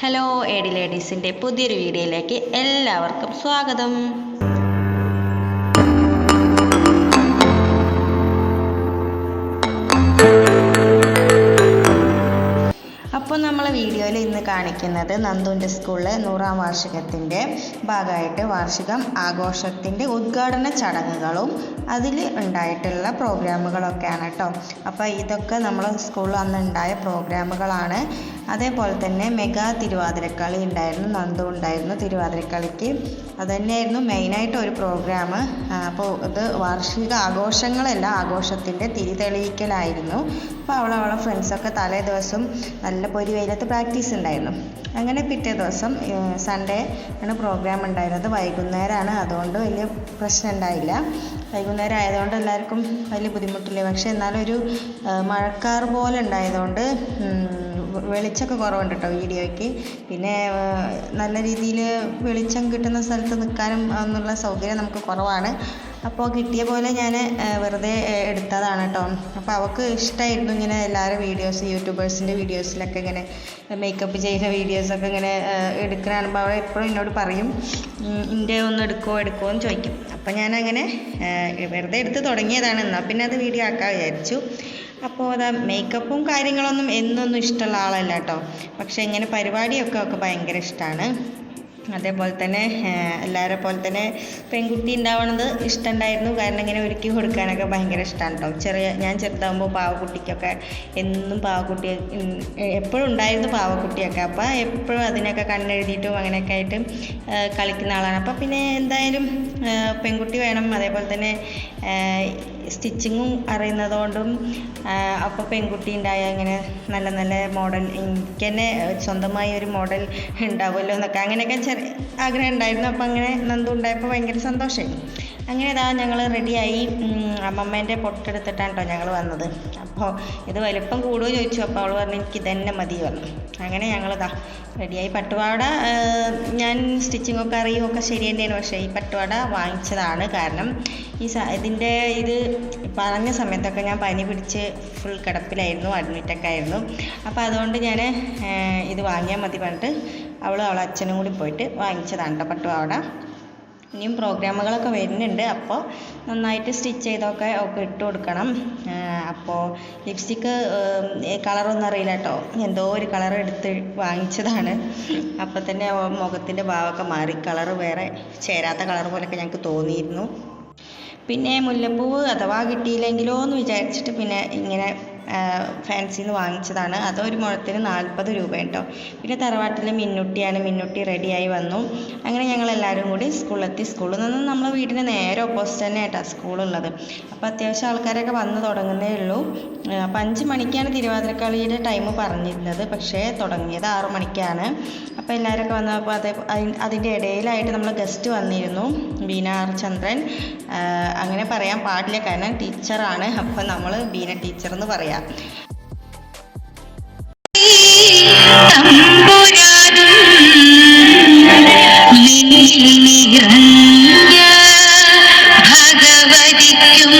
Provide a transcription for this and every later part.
Hello AD ലേഡീസിന്റെ പുതിയൊരു വീഡിയോയിലേക്ക് എല്ലാവർക്കും സ്വാഗതം. നമ്മൾ വീഡിയോയിൽ ഇന്ന് കാണിക്കുന്നത് നന്ദുന്റെ സ്കൂളിലെ നൂറാം വാർഷികത്തിന്റെ ഭാഗമായിട്ട് വാർഷികം ആഘോഷത്തിന്റെ ഉദ്ഘാടന ചടങ്ങുകളും അതിൽ ഉണ്ടായിട്ടുള്ള പ്രോഗ്രാമുകളൊക്കെയാണ് കേട്ടോ. അപ്പോൾ ഇതൊക്കെ നമ്മൾ സ്കൂളിൽ അന്ന് ഉണ്ടായ പ്രോഗ്രാമുകളാണ്. അതേപോലെ തന്നെ മെഗാ തിരുവാതിരക്കളി ഉണ്ടായിരുന്നു. നന്ദു ഉണ്ടായിരുന്നു തിരുവാതിരക്കളിക്ക്. അതുതന്നെയായിരുന്നു മെയിനായിട്ട് ഒരു പ്രോഗ്രാം. അപ്പോൾ ഇത് വാർഷിക ആഘോഷങ്ങളല്ല ആഘോഷത്തിന്റെ തിരി തെളിയിക്കലായിരുന്നു അപ്പോൾ അവൾ അവളെ ഫ്രണ്ട്സൊക്കെ തലേ ദിവസം നല്ല പൊരി വെയിലത്ത് പ്രാക്ടീസ് ഉണ്ടായിരുന്നു. അങ്ങനെ പിറ്റേ ദിവസം സൺഡേ ആണ് പ്രോഗ്രാം ഉണ്ടായിരുന്നത്. വൈകുന്നേരമാണ് അതുകൊണ്ട് വലിയ പ്രശ്നം ഉണ്ടായില്ല. വൈകുന്നേരം ആയതുകൊണ്ട് എല്ലാവർക്കും വലിയ ബുദ്ധിമുട്ടില്ല. പക്ഷെ എന്നാലും ഒരു മഴക്കാർ പോലെ ഉണ്ടായതുകൊണ്ട് വെളിച്ചമൊക്കെ കുറവുണ്ട് കേട്ടോ വീഡിയോയ്ക്ക്. പിന്നെ നല്ല രീതിയിൽ വെളിച്ചം കിട്ടുന്ന സ്ഥലത്ത് നിൽക്കാനും എന്നുള്ള സൗകര്യം നമുക്ക് കുറവാണ്. അപ്പോൾ കിട്ടിയ പോലെ ഞാൻ വെറുതെ എടുത്തതാണ് കേട്ടോ അപ്പോൾ അവൾക്ക് ഇഷ്ടമായിരുന്നു ഇങ്ങനെ എല്ലാവരും വീഡിയോസ് യൂട്യൂബേഴ്സിന്റെ വീഡിയോസിലൊക്കെ ഇങ്ങനെ മേക്കപ്പ് ചെയ്യുന്ന വീഡിയോസൊക്കെ ഇങ്ങനെ കാണുമ്പോൾ അവൾ എപ്പോഴും എന്നോട് പറയും ഇന്റെ ഒന്ന് എടുക്കുമോ എടുക്കുമോ എന്ന് ചോദിക്കും. അപ്പോൾ ഞാനങ്ങനെ വെറുതെ എടുത്ത് തുടങ്ങിയതാണ്. എന്നാൽ പിന്നെ അത് വീഡിയോ ആക്കാൻ വിചാരിച്ചു. അപ്പോൾ അതാ മേക്കപ്പും കാര്യങ്ങളൊന്നും എന്നൊന്നും ഇഷ്ടമുള്ള ആളല്ല കേട്ടോ പക്ഷേ ഇങ്ങനെ പരിപാടിയൊക്കെ ഒക്കെ ഭയങ്കര ഇഷ്ടമാണ് അതേപോലെ തന്നെ എല്ലാവരെ പോലെ തന്നെ പെൺകുട്ടി ഉണ്ടാവണത് ഇഷ്ടമുണ്ടായിരുന്നു കാരണം ഇങ്ങനെ ഒരുക്കി കൊടുക്കാനൊക്കെ ഭയങ്കര ഇഷ്ടമാണ് കേട്ടോ ചെറിയ ഞാൻ ചെറുതാകുമ്പോൾ പാവക്കുട്ടിക്കൊക്കെ എന്നും പാവക്കുട്ടി എപ്പോഴും ഉണ്ടായിരുന്നു പാവക്കുട്ടിയൊക്കെ. അപ്പോൾ എപ്പോഴും അതിനൊക്കെ കണ്ണെഴുതിയിട്ടും അങ്ങനെയൊക്കെ ആയിട്ട് കളിക്കുന്ന ആളാണ്. അപ്പോൾ പിന്നെ എന്തായാലും പെൺകുട്ടി വേണം. അതേപോലെ തന്നെ സ്റ്റിച്ചിങ്ങും അറിയുന്നതുകൊണ്ടും അപ്പോൾ പെൺകുട്ടി ഉണ്ടായ ഇങ്ങനെ നല്ല നല്ല മോഡൽ എനിക്ക് തന്നെ സ്വന്തമായി ഒരു മോഡൽ ഉണ്ടാവുമല്ലോ എന്നൊക്കെ അങ്ങനെയൊക്കെ ചെറിയ ആഗ്രഹം ഉണ്ടായിരുന്നു. അപ്പോൾ അങ്ങനെ നന്ദു ഉണ്ടായപ്പോൾ ഭയങ്കര സന്തോഷമായി. അങ്ങനെ ഇതാ ഞങ്ങൾ റെഡിയായി. അമ്മമ്മേന്റെ പൊട്ടെടുത്തിട്ടാണ് കേട്ടോ ഞങ്ങൾ വന്നത്. അപ്പോൾ ഇത് വലുപ്പം കൂടുമോ ചോദിച്ചു. അപ്പോൾ അവൾ പറഞ്ഞു എനിക്ക് ഇതന്നെ മതി പറഞ്ഞു. അങ്ങനെ ഞങ്ങളിതാ റെഡിയായി. പട്ടുപാട ഞാൻ സ്റ്റിച്ചിങ്ങൊക്കെ അറിയുമൊക്കെ ശരി തന്നെയാണ്. പക്ഷേ ഈ പട്ടുപാട വാങ്ങിച്ചതാണ് കാരണം ഈ സ ഇതിന്റെ ഇത് പറഞ്ഞ സമയത്തൊക്കെ ഞാൻ പനി പിടിച്ച് ഫുൾ കിടപ്പിലായിരുന്നു അഡ്മിറ്റൊക്കെ ആയിരുന്നു. അപ്പോൾ അതുകൊണ്ട് ഞാൻ ഇത് വാങ്ങിയാൽ മതി പറഞ്ഞിട്ട് അവൾ അവളെ അച്ഛനും കൂടി പോയിട്ട് വാങ്ങിച്ചതാണ് കേട്ടോ പട്ടുപാവാട. ഇനിയും പ്രോഗ്രാമുകളൊക്കെ വരുന്നുണ്ട്. അപ്പോൾ നന്നായിട്ട് സ്റ്റിച്ച് ചെയ്തൊക്കെ ഒക്കെ ഇട്ട് കൊടുക്കണം. അപ്പോൾ ലിപ്സ്റ്റിക്ക് കളറൊന്നും അറിയില്ല കേട്ടോ. എന്തോ ഒരു കളർ എടുത്ത് വാങ്ങിച്ചതാണ്. അപ്പോൾ തന്നെ മുഖത്തിന്റെ ഭാവമൊക്കെ മാറി. കളർ വേറെ ചേരാത്ത കളർ പോലെയൊക്കെ ഞങ്ങൾക്ക് തോന്നിയിരുന്നു. പിന്നെ മുല്ലപ്പൂവ് അഥവാ കിട്ടിയില്ലെങ്കിലോ എന്ന് വിചാരിച്ചിട്ട് പിന്നെ ഇങ്ങനെ ഫാൻസിയിൽ നിന്ന് വാങ്ങിച്ചതാണ്. അതൊരു മുഴത്തിന് നാൽപ്പത് രൂപ കേട്ടോ പിന്നെ തറവാട്ടിൽ മിന്നുട്ടിയാണ്. മിന്നുട്ടി റെഡിയായി വന്നു. അങ്ങനെ ഞങ്ങൾ എല്ലാവരും കൂടി സ്കൂളിലെത്തി. സ്കൂളിൽ നിന്ന് നമ്മൾ വീടിന് നേരെ ഓപ്പോസിറ്റ് തന്നെ ആയിട്ടാണ് സ്കൂളുള്ളത്. അപ്പോൾ അത്യാവശ്യം ആൾക്കാരൊക്കെ വന്ന് തുടങ്ങുന്നേ ഉള്ളൂ. അപ്പം അഞ്ച് മണിക്കാണ് തിരുവാതിരക്കളിയുടെ ടൈം പറഞ്ഞിരുന്നത്. പക്ഷേ തുടങ്ങിയത് ആറു മണിക്കാണ്. അപ്പോൾ എല്ലാവരൊക്കെ വന്നപ്പോൾ അതേ അതിന്റെ ഇടയിലായിട്ട് നമ്മൾ ഗസ്റ്റ് വന്നിരുന്നു. ബീന ആർ ചന്ദ്രൻ അങ്ങനെ പറയാൻ പാടില്ല കാരണം ടീച്ചറാണ്. അപ്പോൾ നമ്മൾ ബീന ടീച്ചർ എന്ന് പറയാം. ഭഗവതിക്കും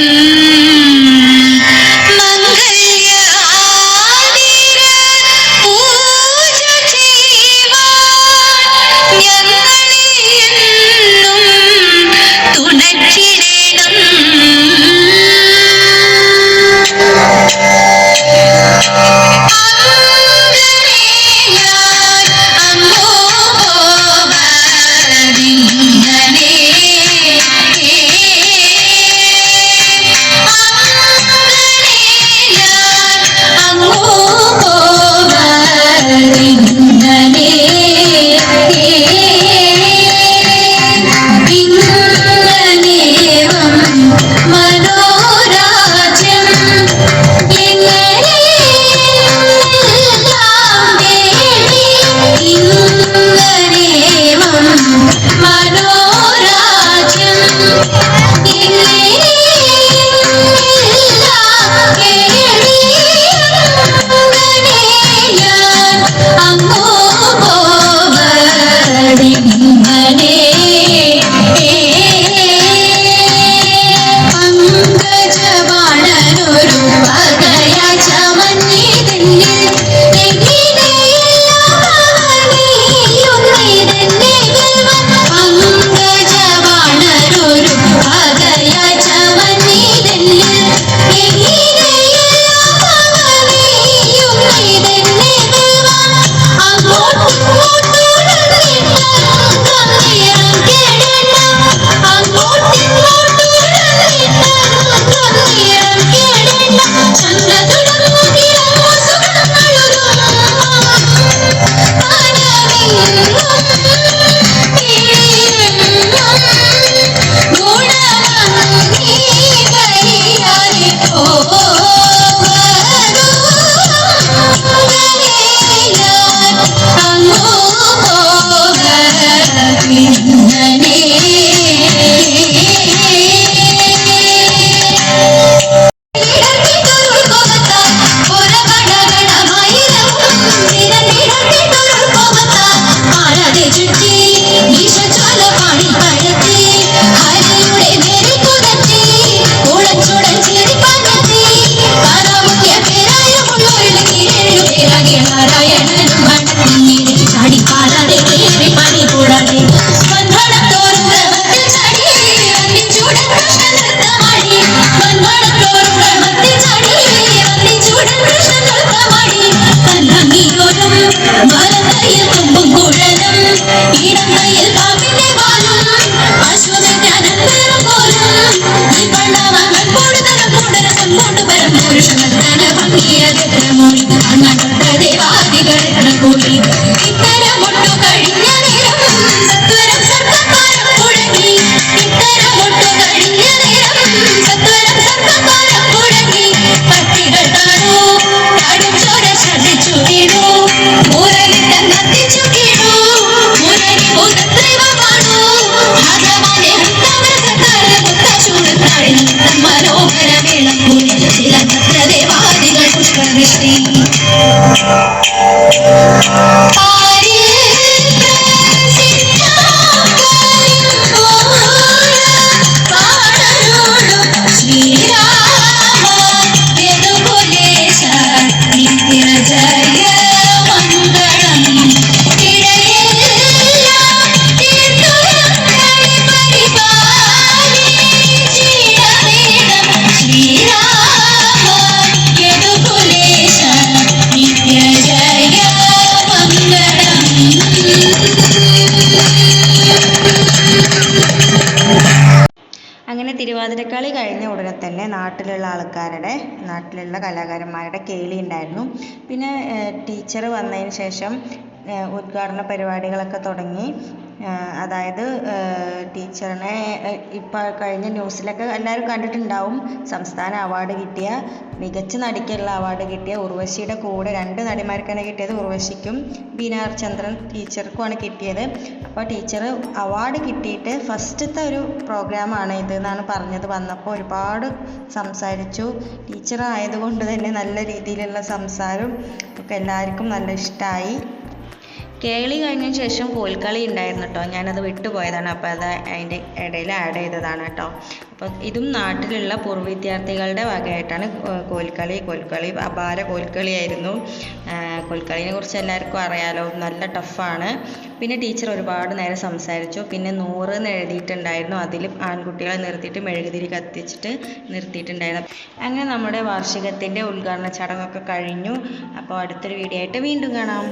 Thank you. തിരുവാതിരക്കളി കഴിഞ്ഞ ഉടനെ തന്നെ നാട്ടിലുള്ള ആൾക്കാരുടെ നാട്ടിലുള്ള കലാകാരന്മാരുടെ കേളി ഉണ്ടായിരുന്നു. പിന്നെ ടീച്ചർ വന്നതിന് ശേഷം ഉദ്ഘാടന പരിപാടികളൊക്കെ തുടങ്ങി. അതായത് ടീച്ചറിനെ ഇപ്പോൾ കഴിഞ്ഞ ന്യൂസിലൊക്കെ എല്ലാവരും കണ്ടിട്ടുണ്ടാവും. സംസ്ഥാന അവാർഡ് കിട്ടിയ മികച്ച നടിക്കുള്ള അവാർഡ് കിട്ടിയ ഉർവശിയുടെ കൂടെ രണ്ട് നടിമാർക്കാണ് കിട്ടിയത്. ഉർവശിക്കും ബീനാർ ചന്ദ്രൻ ടീച്ചർക്കുമാണ് കിട്ടിയത്. അപ്പോൾ ടീച്ചർ അവാർഡ് കിട്ടിയിട്ട് ഫസ്റ്റത്തെ ഒരു പ്രോഗ്രാമാണ് ഇത് എന്നാണ് പറഞ്ഞത്. വന്നപ്പോൾ ഒരുപാട് സംസാരിച്ചു. ടീച്ചർ ആയതുകൊണ്ട് തന്നെ നല്ല രീതിയിലുള്ള സംസാരം ഒക്കെ എല്ലാവർക്കും നല്ല ഇഷ്ടമായി കേളി കഴിഞ്ഞ ശേഷം കോൽക്കളി ഉണ്ടായിരുന്നു കേട്ടോ ഞാനത് വിട്ടുപോയതാണ്. അപ്പോൾ അത് അതിന്റെ ഇടയിൽ ആഡ് ചെയ്തതാണ് കേട്ടോ അപ്പോൾ ഇതും നാട്ടിലുള്ള പൂർവ വിദ്യാർത്ഥികളുടെ വകയായിട്ടാണ് കോൽക്കളി കോൽക്കളി അപാര കോൽക്കളിയായിരുന്നു കോൽക്കളിനെ കുറിച്ച് എല്ലാവർക്കും അറിയാലോ. നല്ല ടഫാണ് പിന്നെ ടീച്ചർ ഒരുപാട് നേരം സംസാരിച്ചു. പിന്നെ നൂറ് എന്ന് എഴുതിയിട്ടുണ്ടായിരുന്നു. അതിൽ ആൺകുട്ടികളെ നിർത്തിയിട്ട് മെഴുകുതിരി കത്തിച്ചിട്ട് നിർത്തിയിട്ടുണ്ടായിരുന്നു. അങ്ങനെ നമ്മുടെ വാർഷികത്തിന്റെ ഉദ്ഘാടന ചടങ്ങൊക്കെ കഴിഞ്ഞു. അപ്പോൾ അടുത്തൊരു വീഡിയോ ആയിട്ട് വീണ്ടും കാണാം.